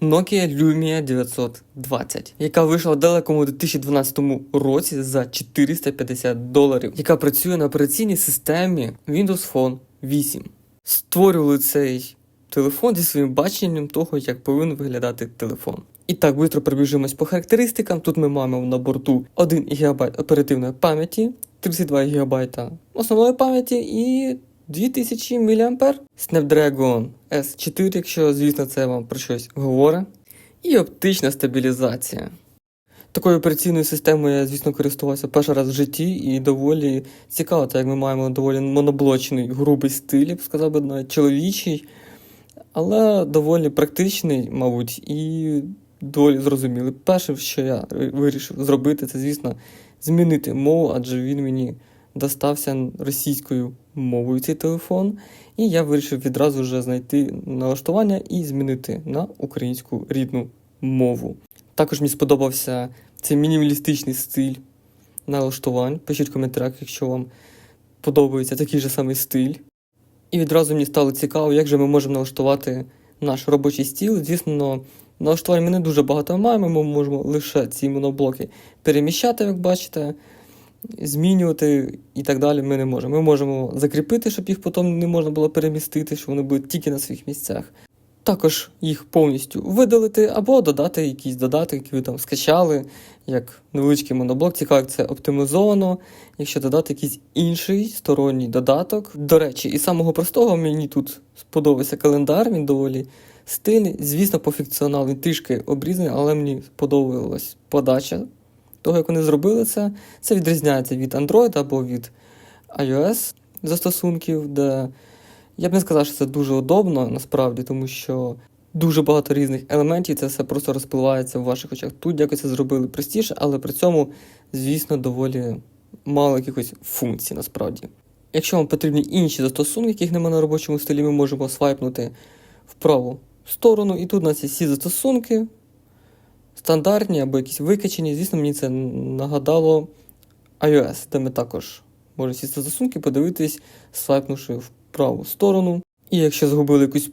Nokia Lumia 920, яка вийшла в далекому 2012 році за 450 доларів, яка працює на операційній системі Windows Phone 8. Створювали цей телефон зі своїм баченням того, як повинен виглядати телефон. І так, швидко пробіжимось по характеристикам. Тут ми маємо на борту 1 ГБ оперативної пам'яті, 32 ГБ основної пам'яті і 2000 мА. Snapdragon S4, якщо, звісно, це вам про щось говорить. І оптична стабілізація. Такою операційною системою я, звісно, користувався перший раз в житті і доволі цікаво, так як ми маємо доволі моноблочний, грубий стиль, я б сказав би, навіть чоловічий, але доволі практичний, мабуть, і доволі зрозумілий. Перше, що я вирішив зробити, це, звісно, змінити мову, адже він мені достався російською мовою цей телефон. І я вирішив відразу вже знайти налаштування і змінити на українську рідну мову. Також мені сподобався цей мінімалістичний стиль налаштувань. Пишіть в коментарях, якщо вам подобається такий же самий стиль. І відразу мені стало цікаво, як же ми можемо налаштувати наш робочий стіл. Звісно, налаштувань ми не дуже багато маємо, ми можемо лише ці моноблоки переміщати, як бачите, змінювати і так далі ми не можемо. Ми можемо закріпити, щоб їх потім не можна було перемістити, щоб вони були тільки на своїх місцях. Також їх повністю видалити або додати якийсь додаток, який ви там скачали, як невеличкий моноблок. Цікаво, як це оптимізовано. Якщо додати якийсь інший сторонній додаток. До речі, із самого простого мені тут сподобався календар, він доволі стильний. Звісно, по функціоналу трішки обрізаний, але мені сподобалась подача того, як вони зробили це. Це відрізняється від Android або від iOS застосунків, де я б не сказав, що це дуже удобно насправді, тому що дуже багато різних елементів, це все просто розпливається в ваших очах. Тут якось це зробили простіше, але при цьому, звісно, доволі мало якихось функцій насправді. Якщо вам потрібні інші застосунки, яких немає на робочому столі, ми можемо свайпнути в праву сторону, і тут у нас є всі застосунки, стандартні або якісь викачені. Звісно, мені це нагадало iOS, де ми також можемо всі застосунки подивитись, свайпнувши в праву сторону. І якщо згубили якусь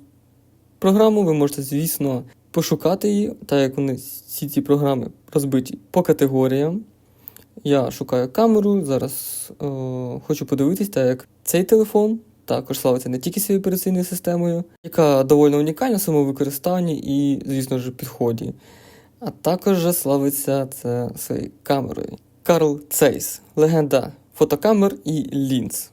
програму, ви можете, звісно, пошукати її, так як вони всі ці програми розбиті по категоріям. Я шукаю камеру, зараз е, хочу подивитись, так як цей телефон також славиться не тільки своєю операційною системою, яка доволі унікальна в своєму використанні і, звісно ж, підході. А також славиться це своєю камерою. Карл Цейс, легенда фотокамер і лінз.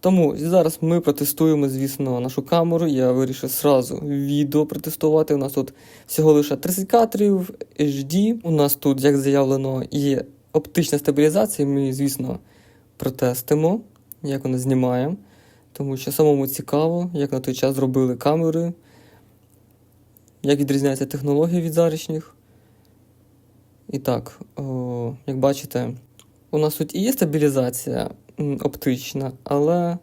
Тому зараз ми протестуємо, звісно, нашу камеру. Я вирішив зразу відео протестувати. У нас тут всього лише 30 кадрів HD. У нас тут, як заявлено, є оптична стабілізація. Ми, звісно, протестимо, як вона знімає. Тому що самому цікаво, як на той час зробили камери, як відрізняється технологія від зарічних. І так, о, як бачите, у нас тут і є стабілізація оптична, але,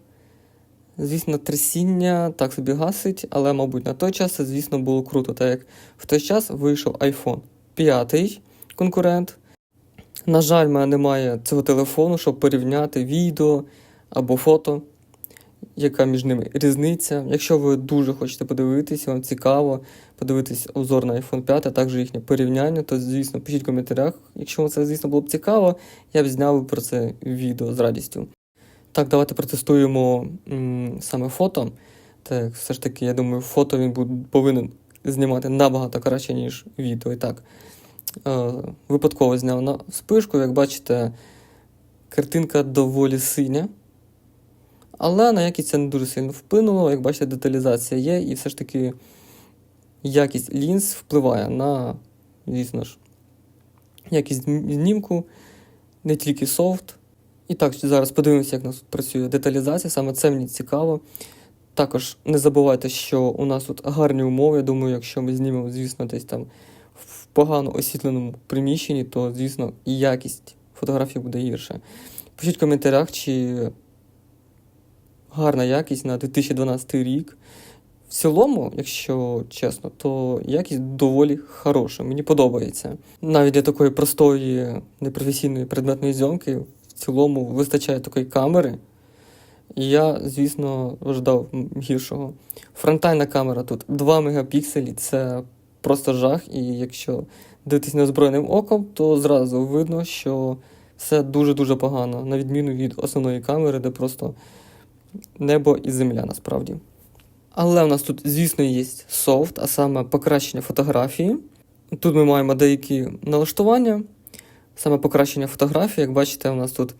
звісно, трясіння так собі гасить, але, мабуть, на той час це, звісно, було круто, так як в той час вийшов iPhone 5 конкурент. На жаль, в мене немає цього телефону, щоб порівняти відео або фото, яка між ними різниця. Якщо ви дуже хочете подивитися, вам цікаво подивитись обзор на iPhone 5, а також їхнє порівняння, то, звісно, пишіть в коментарях. Якщо вам це, звісно, було б цікаво, я б зняв про це відео з радістю. Так, давайте протестуємо м, саме фото. Так, все ж таки, я думаю, фото він буде, повинен знімати набагато краще, ніж відео. І так, е, випадково зняв на спишку, як бачите, картинка доволі синя. Але на якість це не дуже сильно вплинуло. Як бачите, деталізація є, і все ж таки якість лінз впливає на, звісно ж, якість знімку, не тільки софт. І так, зараз подивимося, як у нас працює деталізація, саме це мені цікаво. Також не забувайте, що у нас тут гарні умови. Я думаю, якщо ми знімемо, звісно, десь там в погано освітленому приміщенні, то, звісно, і якість фотографій буде гірше. Пишіть в коментарях, чи гарна якість на 2012 рік. В цілому, якщо чесно, то якість доволі хороша. Мені подобається. Навіть для такої простої непрофесійної предметної зйомки в цілому вистачає такої камери. І я, звісно, ждав гіршого. Фронтальна камера тут 2 мегапікселі це просто жах. І якщо дивитись неозброєним оком, то зразу видно, що все дуже-дуже погано, на відміну від основної камери, де просто небо і земля насправді. Але в нас тут, звісно, є софт, а саме покращення фотографії. Тут ми маємо деякі налаштування, саме покращення фотографії. Як бачите, у нас тут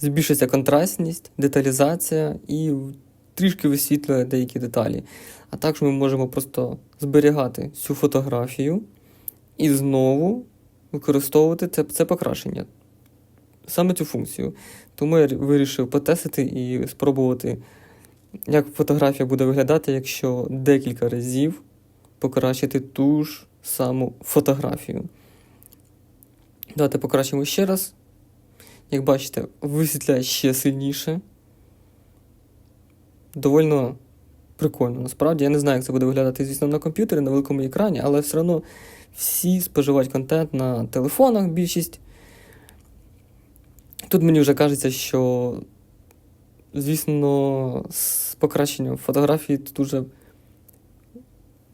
збільшується контрастність, деталізація і трішки висвітлює деякі деталі. А також ми можемо просто зберігати цю фотографію і знову використовувати це, це покращення. Саме цю функцію. Тому я вирішив потестити і спробувати, як фотографія буде виглядати, якщо декілька разів покращити ту ж саму фотографію. Давайте покращимо ще раз. Як бачите, висвітляє ще сильніше. Довольно прикольно, насправді. Я не знаю, як це буде виглядати, звісно, на комп'ютері, на великому екрані, але все одно всі споживають контент на телефонах більшість. Тут мені вже кажеться, що, звісно, з покращенням фотографії тут уже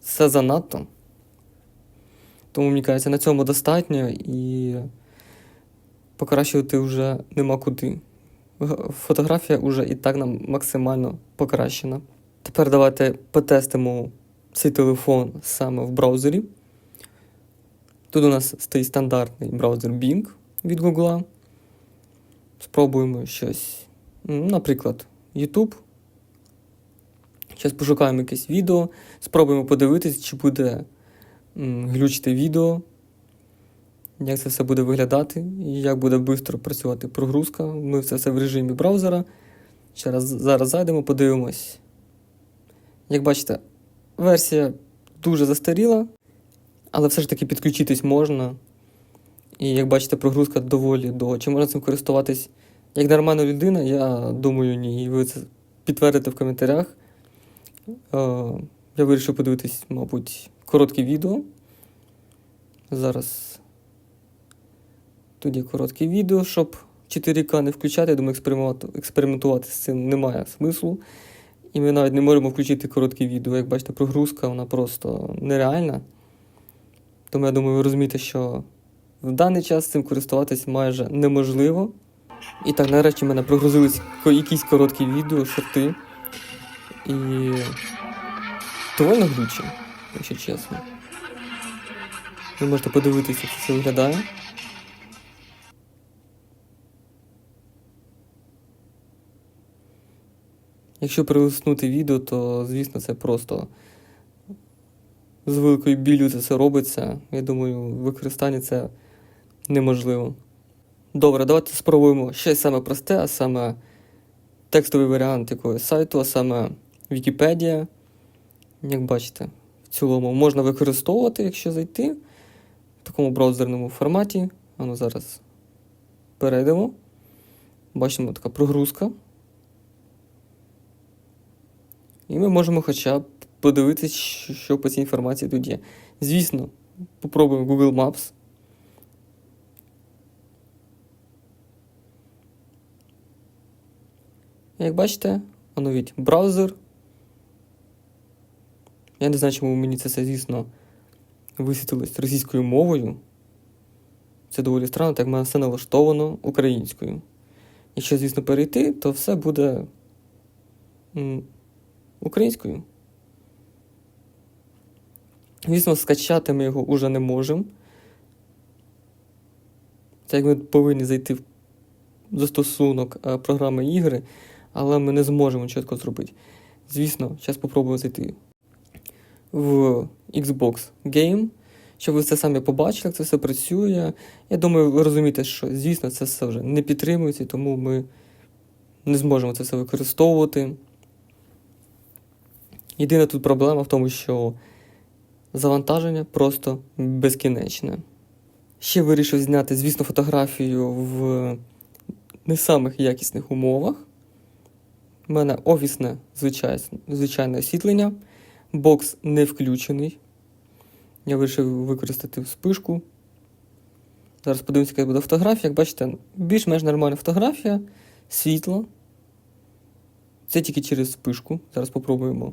все занадто. Тому, мені кажеться, на цьому достатньо і покращувати вже нема куди. Фотографія вже і так нам максимально покращена. Тепер давайте потестимо цей телефон саме в браузері. Тут у нас стоїть стандартний браузер Bing від Google. Спробуємо щось, наприклад, YouTube. Зараз пошукаємо якесь відео, спробуємо подивитись, чи буде глючити відео, як це все буде виглядати, як буде швидко працювати прогрузка. Ми це все в режимі браузера. Ще раз зараз зайдемо, подивимось. Як бачите, версія дуже застаріла, але все ж таки підключитись можна. І як бачите, прогрузка доволі довго. Чи можна цим користуватись як нормальна людина? Я думаю, ні. І ви це підтвердите в коментарях. Е, Я вирішив подивитись, мабуть, коротке відео. Зараз тут є коротке відео, щоб 4К не включати. Я думаю, експериментувати з цим немає смислу. І ми навіть не можемо включити коротке відео. Як бачите, прогрузка вона просто нереальна. Тому я думаю, ви розумієте, що в даний час цим користуватись майже неможливо. І так, нарешті в мене прогрузились якісь короткі відео, шорти. І довольно глючі, якщо чесно. Ви можете подивитися, як це виглядає. Якщо прилиснути відео, то звісно це просто з великою біллю це все робиться. Я думаю, в використанні це неможливо. Добре, давайте спробуємо щось саме просте, а саме текстовий варіант якогось сайту, а саме Вікіпедія. Як бачите, в цілому можна використовувати, якщо зайти в такому браузерному форматі. Ану зараз перейдемо. Бачимо така прогрузка. І ми можемо хоча б подивитися, що по цій інформації тут є. Звісно, попробуємо Google Maps. Як бачите, оновіть браузер. Я не знаю, чому мені це все, звісно, висвітилось російською мовою. Це доволі странно, так в мене все налаштовано українською. Якщо, звісно, перейти, то все буде українською. Звісно, скачати ми його вже не можемо. Це як ми повинні зайти в застосунок е, програми ігри, але ми не зможемо чітко зробити. Звісно, зараз спробуємо зайти в Xbox Game, щоб ви це самі побачили, як це все працює. Я думаю, ви розумієте, що, звісно, це все вже не підтримується, тому ми не зможемо це все використовувати. Єдина тут проблема в тому, що завантаження просто безкінечне. Ще вирішив зняти, звісно, фотографію в не самих якісних умовах. У мене офісне звичайне, звичайне освітлення, бокс не включений. Я вирішив використати вспишку. Зараз подивимося, яка буде фотографія. Як бачите, більш-менш нормальна фотографія, світло. Це тільки через вспишку. Зараз спробуємо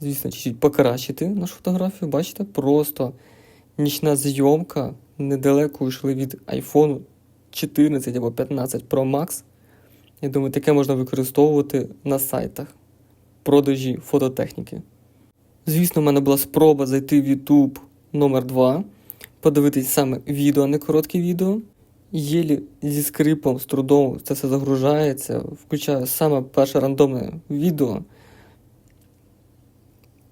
звісно, чуть-чуть покращити нашу фотографію. Бачите, просто нічна зйомка недалеко йшли від iPhone 14 або 15 Pro Max. Я думаю, таке можна використовувати на сайтах продажі фототехніки. Звісно, в мене була спроба зайти в YouTube номер 2 подивитись саме відео, а не коротке відео. Єлі зі скрипом, з трудом це все загружається, включаю саме перше рандомне відео.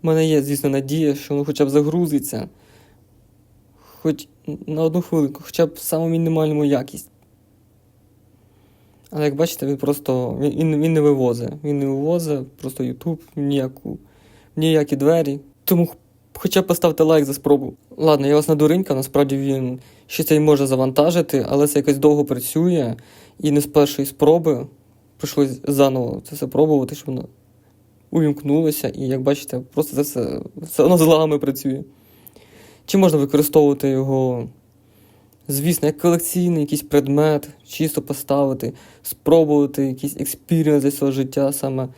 У мене є, звісно, надія, що воно хоча б загрузиться, хоч на одну хвилинку, хоча б в саму мінімальну якість. Але як бачите, він просто він, він, не вивозить. Він не вивозить просто в ніяку, ніякі двері. Тому хоча б поставте лайк за спробу. Ладно, я вас надуринька, насправді він ще це й може завантажити, але це якось довго працює. І не з першої спроби прийшлось заново це все пробувати, щоб воно увімкнулося. І як бачите, просто це все, все воно з лагами працює. Чи можна використовувати його, звісно, як колекційний якийсь предмет, чисто поставити, спробувати якийсь експіріенс для свого життя саме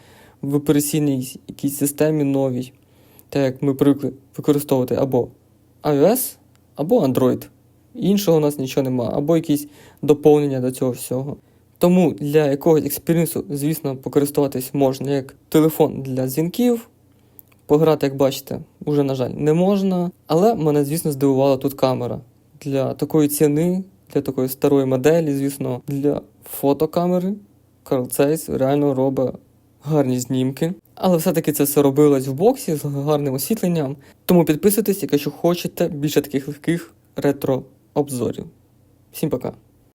в операційній якійсь системі новій, так як ми привикли використовувати або iOS, або Android. Іншого у нас нічого нема, або якісь доповнення до цього всього. Тому для якогось експіріенсу, звісно, покористуватись можна як телефон для дзвінків. Пограти, як бачите, уже, на жаль, не можна. Але мене, звісно, здивувала тут камера. Для такої ціни, для такої старої моделі, звісно, для фотокамери Carl Zeiss реально робить гарні знімки. Але все-таки це все робилось в боксі з гарним освітленням. Тому підписуйтесь, якщо хочете більше таких легких ретро-обзорів. Всім пока!